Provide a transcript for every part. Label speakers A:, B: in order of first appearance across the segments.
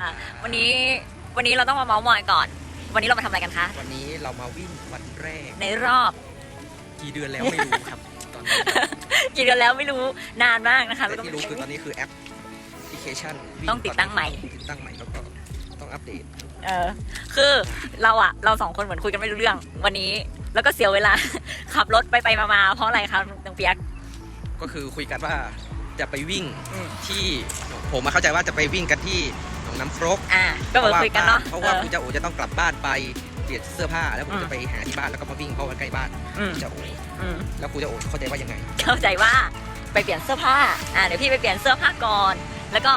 A: อะวันนี้วันนี้เราต้องมาเมาส์มอยก่อน วันนี้เรามาทำอะไรกันคะ
B: วันนี้เรามาวิ่งวันแรก
A: ในรอบ
B: กี่เดือนแล้วไม่รู้ครับ ตอนนี้
A: กี่เดือนแล้วไม่รู้นานมากนะคะ
B: แต่ที่รู้คือตอนนี้คือแอปพลิเคชันวิ่
A: ต้องติดตั้งใหม่
B: ติดตั้งใหม่แล้วก็ต้องอัปเดต
A: เออคือเราอะเราสองคนเหมือนคุยกันไม่รู้เรื่อง วันนี้แล้วก็เสียเวลา ขับรถไปไปมามาเพราะอะไรคะน้องเปียก
B: ก็คือคุยกันว่าจะไปวิ่ง
A: อืม
B: ที่ผมมาเข้าใจว่าจะไปวิ่งกันที่ห นองน้ำครก
A: อะก็เหมือนคุยกันเนาะ
B: เพราะว่า
A: เออ
B: คุณเจ้าโอจะต้องกลับบ้านไปเปลี่ยนเสื้อผ้าแล้วผม
A: อืม
B: จะไปหาที่บ้านแล้วก็มาวิ่งเพราะว่าใกล้บ้าน
A: อืม
B: คุณเจ้าโอ
A: อืม
B: แล้วคุณเจ้าโอเข้าใจว่ายังไง
A: เข้าใจว่าไปเปลี่ยนเสื้อผ้าอ่าเดี๋ยวพี่ไปเปลี่ยนเสื้อผ้าก่อน แล้วก็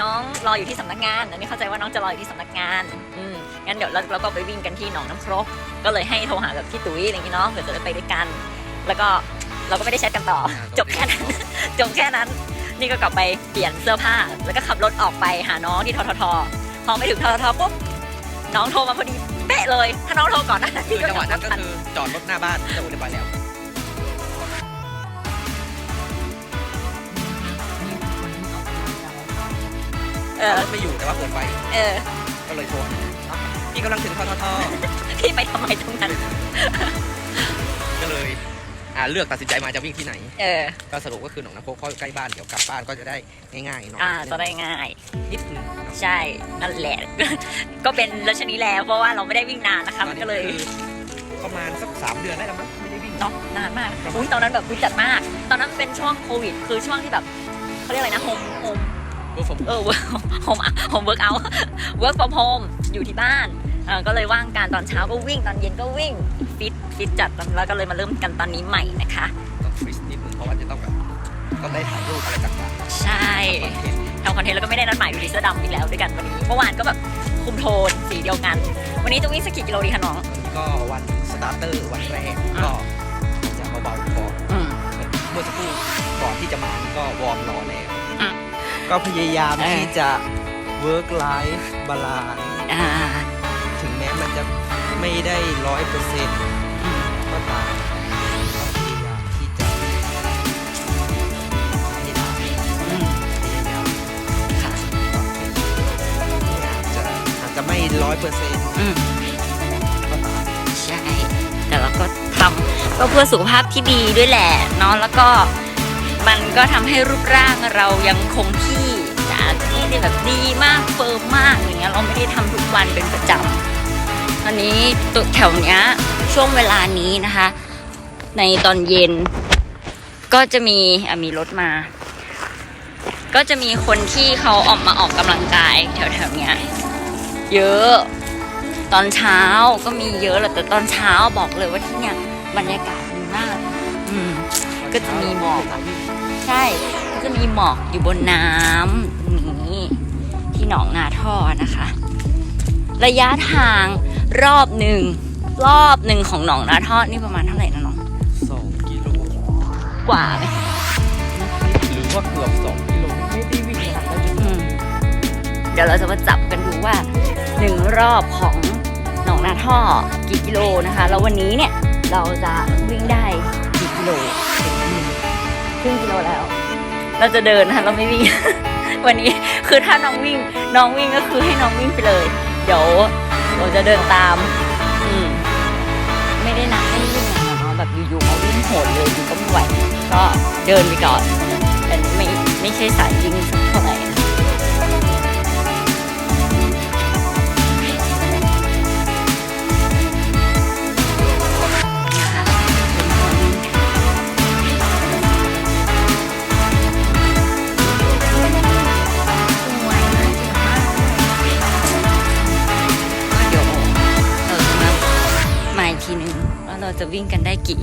A: น้องรออยู่ที่สำนักงานอันนี้เข้าใจว่าน้องจะรออยู่ที่สำนักงานอืมงั้นเดี๋ยวเราเราก็ไปวิ่งกันที่หนองน้ำครก ก็เลยให้โทรหากับพี่ตุ้ยอะไรอย่างงี้เนาะเผื่อจะได้ไปด้วยกัน แล้วก็เราก็ไม่ได้แชทกันต่อ
B: อ่า
A: จบแค่นั้น จบแค่นั้น นี่ก็กลับไปเปลี่ยนเสื้อผ้า แล้วก็ขับรถออกไปหาน้องที่ทททพอไปถึงทททปุ๊บน้องโทรมาพอดีเป๊ะเลย ถ้าน้องโทรก่อนหนะ
B: คือ
A: พี่ก็
B: จังหวะนั้นก็
A: ทัน
B: คือจอดรถหน้าบ้านคุณเจ้าโอเรียบร้อยแล้ว
A: เออ
B: รถไม่อยู่แต่ว่าเปิดไฟ
A: เออ
B: ก็เลยโทรหาพี่กำลังถึงททท
A: พี่ไปทำไมตรงนั้น
B: ก็เลย อ่าเลือกตัดสินใจมาจะวิ่งที่ไหน
A: เออ
B: ก็สรุปก็คือหนองน้ำโคกเพราะใกล้บ้านเดี๋ยวกลับบ้านก็จะได้ง่ายๆหน่อย
A: อ่าจะได้ง่าย
B: นิดนึงเนาะ
A: ใช่ นั่นแหละ ก็เป็นรัชนีแล้วเพราะว่าเราไม่ได้วิ่งนานนะคะ มันก็เลย
B: คือประมาณสักสามเดือนได้แล้วมั้งไม่ได้วิ่ง
A: เนาะนานมากอุ้ยตอนนั้นแบบวิจัดมาก ตอนนั้นเป็นช่วงโควิด คือช่วงที่แบบเขาเรียกอะไรนะโฮมโฮม
B: เวิร์กฟอร์ม
A: เออโฮมโฮมเวิร์กเอาเวิร์กฟอร์มโฮมอยู่ที่บ้านเออก็เลยว่างการตอนเช้าก็วิ่งตอนเย็นก็วิ่ง ฟิตฟิตจัดแล้วก็เลยมาเริ่มกันตอนนี้ใหม่นะคะ
B: ต้องฟรีสนิดนึงเพราะว่าจะต้องแบบต้องได้ถ่ายรูปอะไรต่าง
A: ใช่
B: ๆคอนเทนต์
A: ทำคอนเทนต์แล้วก็ไม่ได้นัดหมายดูดีเสื้อดำอีกแล้วด้วยกันวันนี้เมื่อวานก็แบบคุมโทนสีเดียวกัน วันนี้จะวิ่งสักกี่กิโลดีคะน้อง
B: วันนี้ก็วันสตาร์เตอร์วันแรกก็จะเบาๆก่อน
A: อืม
B: เมื่อสักครู่ก่อนที่จะมานี่ก็วอร์มรอแล้ว
A: อะ
B: ก็พยายาม
A: เออ
B: ที่จะ work life balance
A: อ่า
B: ถึงแม้มันจะ ไม่ได้ร้อยเปอร์เซ็นต์ก็ตามที่จะให้ได้พยายาม
A: ค่ะ
B: อาจจะอาจจะไม่ร้อยเปอร์เซ็นต์
A: อืม
B: ก็ตาม
A: ใช่ แต่เราก็ทำก็เพื่อสุขภาพที่ดีด้วยแหละเนาะแล้วก็มันก็ทำให้รูปร่างเรายังคงที่จากที่แบบดีมากเฟิร์มมากอย่างเงี้ยเราไม่ได้ทำทุกวันเป็นประจำ ตอนนี้ตัวแถวเนี้ยช่วงเวลานี้นะคะ ในตอนเย็น ก็จะมีะมีรถมา ก็จะมีคนที่เขาออกมาออกกำลังกาย แถวๆเนี้ยเยอะตอนเช้าก็มีเยอะแหละแต่ตอนเช้าบอกเลยว่าที่เนี่ยบรรยากาศดีมากอืมก็จะมีหมอกใช่ก็จะมีหมอกอยู่บนน้ำตรงนี้ที่หนองนาท่อนะคะ ระยะทาง รอบหนึ่งรอบหนึ่งของหนองนาท่อนี่ประมาณเท่าไหร่นะน้อง
B: สองกิโล
A: กว่าไหม
B: หรือว่าเกือบสองกิโลไม่ได้วิ่งนานแล้วจน
A: อืมเดี๋ยวเราจะมาจับกันดูว่าหนึ่งรอบของหนองนาท่อกี่กิโลนะคะ แล้ววันนี้เนี่ยเราจะวิ่งได้กี่กิโลครึ่งกิโลแล้ว เราจะเดินนะคะเราไม่วิ่ง วันนี้คือถ้าน้องวิ่งน้องวิ่งก็คือให้น้องวิ่งไปเลย เดี๋ยว เราจะเดินตามอืมไม่ได้นักไม่ได้วิ่งอะเนาะแบบอยู่ๆเขาวิ่งโหดเลยอยู่ก็ไม่ไหวก็เดินไปก่อนแต่ไม่ไม่ใช่สายวิ่ง ทีหนึ่งว่าเราจะวิ่งกันได้กี่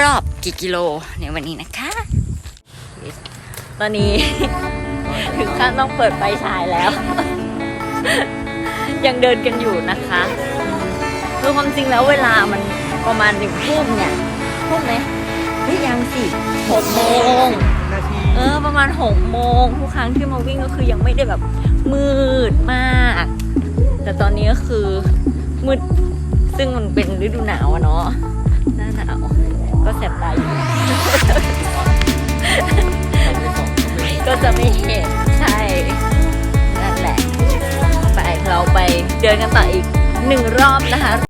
A: รอบกี่กิโลในวันนี้นะคะ ตอนนี้ ถึงขั้นต้องเปิดไฟฉายแล้ว ยังเดินกันอยู่นะคะคือความจริงแล้วเวลามันประมาณหนึ่งทุ่มเนี่ยทุ่มไหมเฮ้ยยังสิหกโมง
B: นาที
A: เออประมาณหกโมงทุกครั้งที่มาวิ่งก็คือยังไม่ได้แบบมืดมาก แต่ตอนนี้ก็คือมืด ซึ่งมันเป็นฤดูหนาวอะเนาะหน้าหนาวก็แสบตาอยู่ก็จะไม่เห็นใช่นั่นแหละไปเราไปเดินกันต่ออีกหนึ่งรอบนะคะ